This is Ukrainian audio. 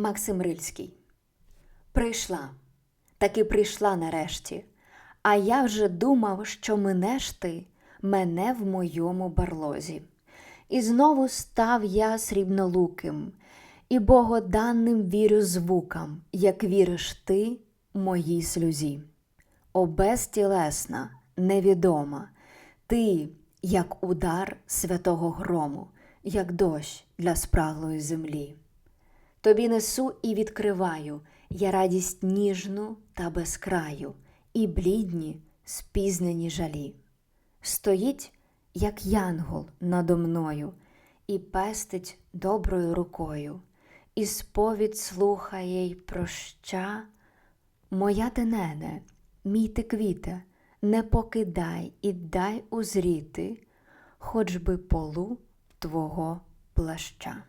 Максим Рильський. Прийшла, таки прийшла нарешті. А я вже думав, що минеш ти мене в моєму барлозі. І знову став я срібнолуким, і богоданним вірю звукам, як віриш ти моїй сльозі. О безтілесна, невідома, ти, як удар святого грому, як дощ для спраглої землі. Тобі несу і відкриваю я радість ніжну та безкраю, і блідні, спізнені жалі. Стоїть, як янгол надо мною, і пестить доброю рукою, і сповідь слухає й проща. Моя ти нене, мій ти квіте, не покидай і дай узріти, хоч би полу твого плаща.